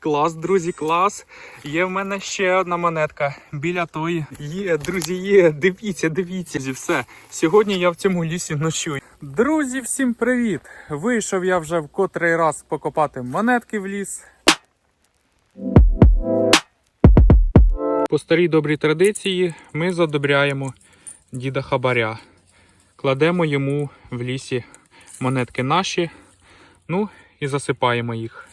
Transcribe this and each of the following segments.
Клас, друзі, клас. Є в мене ще одна монетка біля тої. Є, друзі, є. Дивіться, дивіться. Друзі, Все. Сьогодні я в цьому лісі ночую. Друзі, всім привіт! Вийшов я вже в котрий раз покопати монетки в ліс. По старій добрій традиції ми задобряємо діда Хабаря. Кладемо йому в лісі монетки наші, ну і засипаємо їх.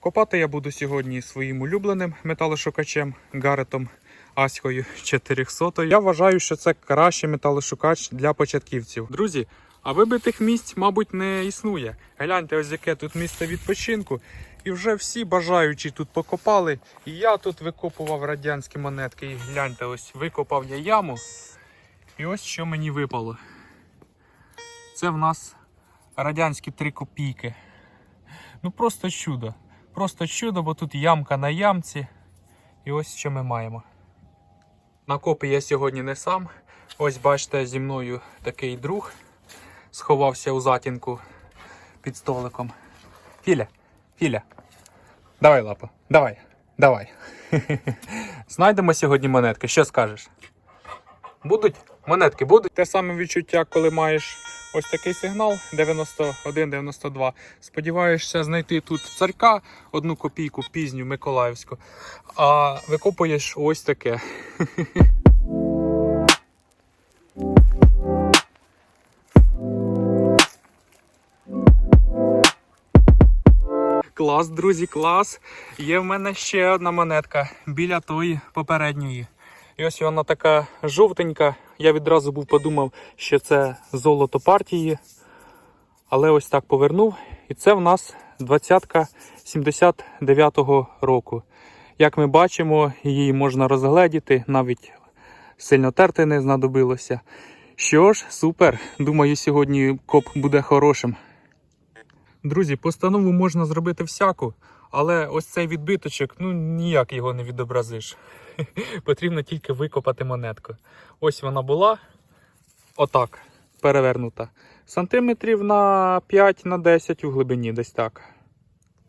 Копати я буду сьогодні своїм улюбленим металошукачем Гаретом Аською 400. Я вважаю, що це кращий металошукач для початківців. Друзі, а вибитих місць, мабуть, не існує. Гляньте, ось яке тут місце відпочинку. І вже всі бажаючі тут покопали. І я тут викопував радянські монетки. І гляньте, ось викопав я яму. І ось що мені випало. Це в нас радянські 3 копійки. Ну просто чудо. Просто чудо, бо тут ямка на ямці. І ось що ми маємо. На копи я сьогодні не сам. Ось бачите, зі мною такий друг сховався у затінку під столиком. Філя, Філя, давай лапу, давай, давай. Знайдемо сьогодні монетки. Що скажеш? Будуть? Монетки будуть. Те саме відчуття, коли маєш ось такий сигнал 91-92. Сподіваєшся знайти тут царька, одну копійку пізню Миколаївську, а викопуєш ось таке. Клас, друзі, клас. Є в мене ще одна монетка біля тої попередньої. І ось вона така жовтенька. Я відразу був подумав, що це золото партії. Але ось так повернув. І це в нас 20-ка 79-го року. Як ми бачимо, її можна розгледіти, навіть сильно терти не знадобилося. Що ж, супер. Думаю, сьогодні коп буде хорошим. Друзі, постанову можна зробити всяку, але ось цей відбиточок, ну ніяк його не відобразиш. Потрібно тільки викопати монетку. Ось вона була отак, перевернута. Сантиметрів на 5 на 10 у глибині, десь так.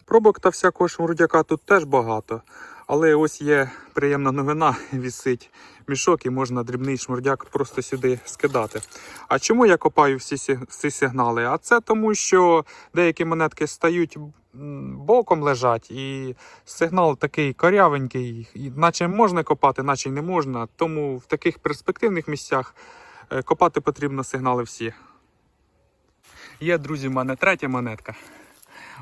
Пробок та всякого шмурдяка тут теж багато. Але ось є приємна новина, вісить мішок і можна дрібний шмурдяк просто сюди скидати. А чому я копаю всі всі сигнали? А це тому, що деякі монетки стають боком лежать, і сигнал такий корявенький, наче можна копати, наче не можна. Тому в таких перспективних місцях е, копати потрібно сигнали всі. Є, друзі, в мене третя монетка.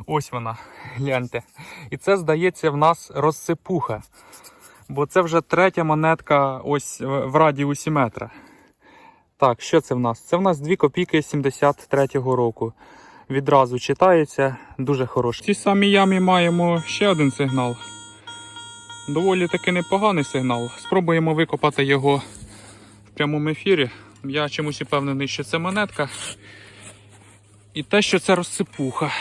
Ось вона, гляньте. І це, здається, в нас розсипуха. Бо це вже третя монетка ось в радіусі метра. Так, що це в нас? Це в нас 2 копійки 73-го року. Відразу читається, дуже хороше. В цій самій ямі маємо ще один сигнал. Доволі таки непоганий сигнал. Спробуємо викопати його в прямому ефірі. Я чомусь упевнений, що це монетка. І те, що це розсипуха.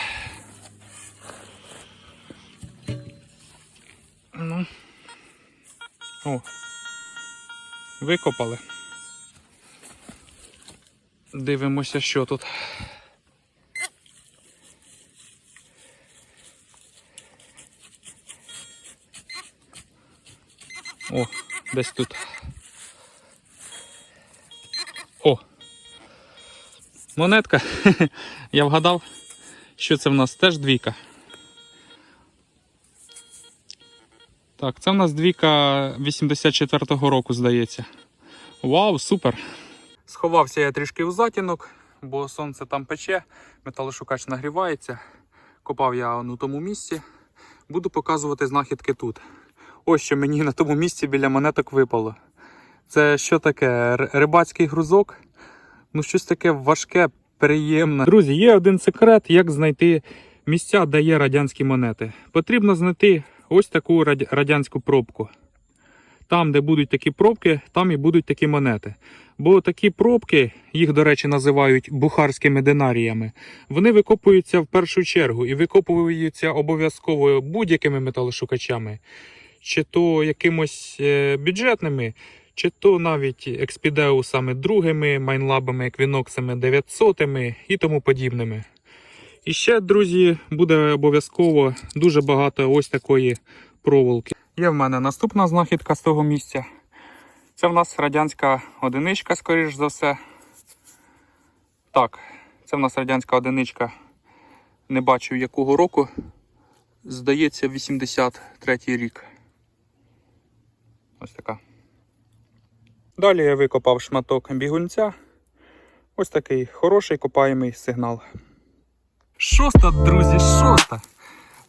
Ну. О. Викопали. Дивимося, що тут. О, десь тут. О! Монетка. Я вгадав, що це в нас теж двійка. Так, це в нас двійка 84-го року, здається. Вау, супер! Сховався я трішки у затінок, бо сонце там пече, металошукач нагрівається. Копав я у тому місці. Буду показувати знахідки тут. Ось що мені на тому місці біля монеток випало. Це що таке? Рибацький грузок? Ну, щось таке важке, приємне. Друзі, є один секрет, як знайти місця, де є радянські монети. Потрібно знайти ось таку радянську пробку. Там, де будуть такі пробки, там і будуть такі монети. Бо такі пробки, їх, до речі, називають бухарськими динаріями, вони викопуються в першу чергу і викопуються обов'язково будь-якими металошукачами, чи то якимось е, бюджетними, чи то навіть експідеусами другими, майнлабами, еквіноксами 900 і тому подібними. І ще, друзі, буде обов'язково дуже багато ось такої проволоки. Є в мене наступна знахідка з того місця. Це в нас радянська одиничка, скоріш за все. Так, це в нас радянська одиничка. Не бачу якого року. Здається, 83 рік. Ось така. Далі я викопав шматок бігунця. Ось такий хороший копаємий сигнал. Шоста, друзі, шоста.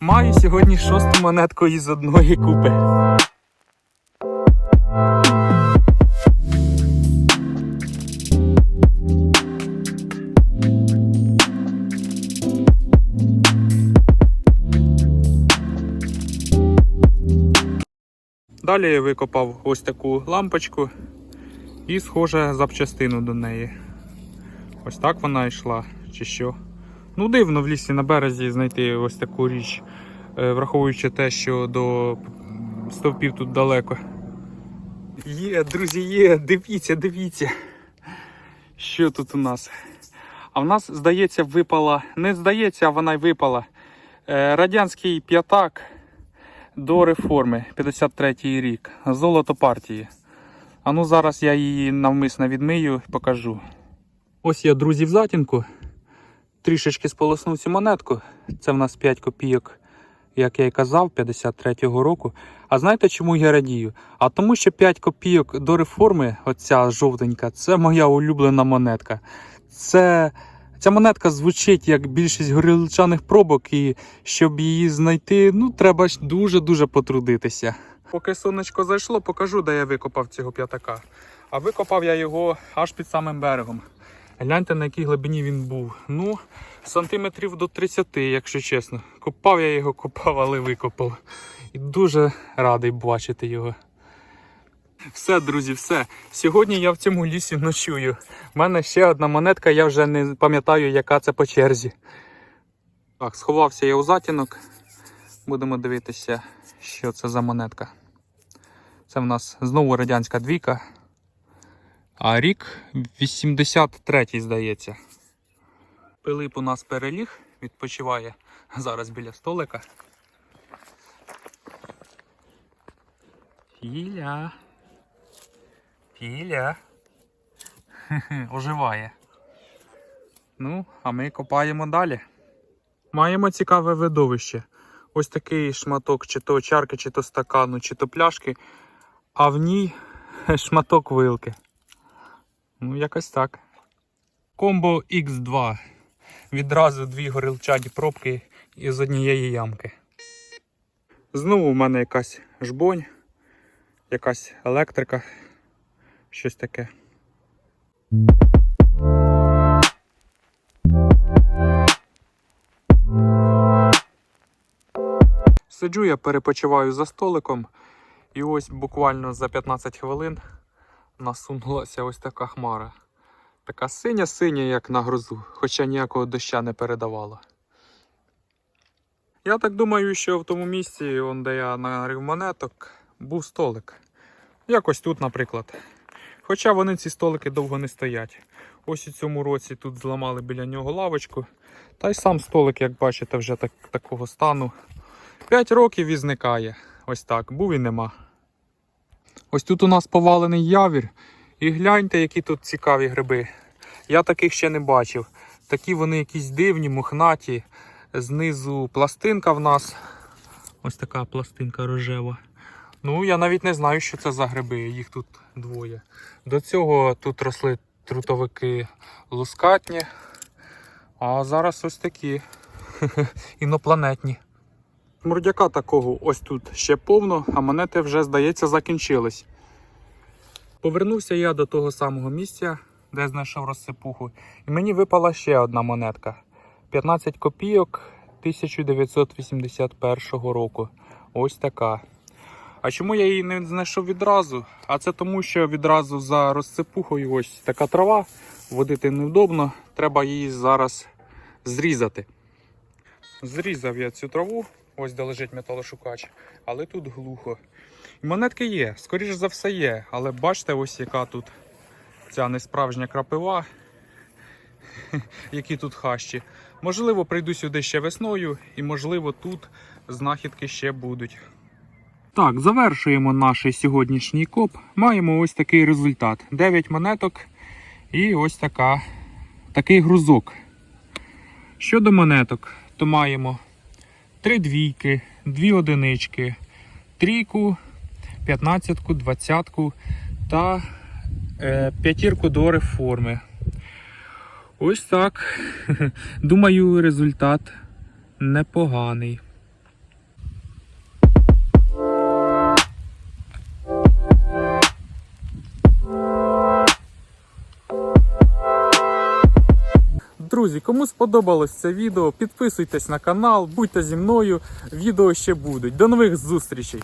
Маю сьогодні шосту монетку із одної купи. Далі я викопав ось таку лампочку і схоже запчастину до неї. Ось так вона йшла, чи що. Ну, дивно в лісі на березі знайти ось таку річ, е, враховуючи те, що до стовпів тут далеко. Є, друзі, є, дивіться, дивіться. Що тут у нас? А в нас, здається, випала, не здається, а вона й випала. е, Радянський п'ятак до реформи 53-й рік. Золото партії. А ну зараз я її навмисно відмию і покажу. Ось я, друзі, в затінку. Трішечки сполоснув цю монетку. Це в нас 5 копійок, як я і казав, 53-го року. А знаєте, чому я радію? А тому, що 5 копійок до реформи, оця жовтенька, це моя улюблена монетка. Це. Ця монетка звучить як більшість горілчаних пробок, і щоб її знайти, ну треба дуже-дуже потрудитися. Поки сонечко зайшло, покажу, де я викопав цього п'ятака. А викопав я його аж під самим берегом. Гляньте, на якій глибині він був. Ну, сантиметрів до 30, якщо чесно. Копав я його, копав, але викопав. І дуже радий бачити його. Все, друзі, все. Сьогодні я в цьому лісі ночую. У мене ще одна монетка, я вже не пам'ятаю, яка це по черзі. Так, сховався я у затінок. Будемо дивитися, що це за монетка. Це в нас знову радянська двійка. А рік 83-й, здається. Пилип у нас переліг, відпочиває зараз біля столика. Філя. Філя. Оживає. Ну, а ми копаємо далі. Маємо цікаве видовище. Ось такий шматок чи то чарки, чи то стакану, чи то пляшки, а в ній шматок вилки. Ну, якось так. Комбо X2. Відразу дві горілчані пробки із однієї ямки. Знову в мене якась жбонь, якась електрика, щось таке. Сиджу я перепочиваю за столиком, і ось буквально за 15 хвилин насунулася ось така хмара. Така синя-синя, як на грозу, хоча ніякого доща не передавала. Я так думаю, що в тому місці, де я нарив монеток, був столик. Якось тут, наприклад. Хоча вони ці столики довго не стоять. Ось у цьому році тут зламали біля нього лавочку. Та й сам столик, як бачите, вже так, такого стану. 5 років і зникає. Ось так, був і нема. Ось тут у нас повалений явір. І гляньте, які тут цікаві гриби. Я таких ще не бачив. Такі вони якісь дивні, мохнаті. Знизу пластинка в нас. Ось така пластинка рожева. Ну, я навіть не знаю, що це за гриби, їх тут двоє. До цього тут росли трутовики лускатні. А зараз ось такі інопланетні. Мурдяка такого ось тут ще повно, а монети вже, здається, закінчились. Повернувся я до того самого місця, де знайшов розсипуху, і мені випала ще одна монетка. 15 копійок 1981 року. Ось така. А чому я її не знайшов відразу? А це тому, що відразу за розсипухою ось така трава, водити невдобно, треба її зараз зрізати. Зрізав я цю траву, ось де лежить металошукач, але тут глухо. Монетки є, скоріш за все є, але бачите, ось яка тут ця несправжня крапива, які тут хащі. Можливо, прийду сюди ще весною, і можливо тут знахідки ще будуть. Так, завершуємо наш сьогоднішній коп. Маємо ось такий результат: 9 монеток і ось така, такий грузок. Щодо монеток, то маємо 3 двійки, 2 одинички, трійку, п'ятнадцятку, двадцятку та е, п'ятірку до реформи. Ось так. Думаю, результат непоганий. Друзі, кому сподобалось це відео, підписуйтесь на канал, будьте зі мною. Відео ще будуть. До нових зустрічей!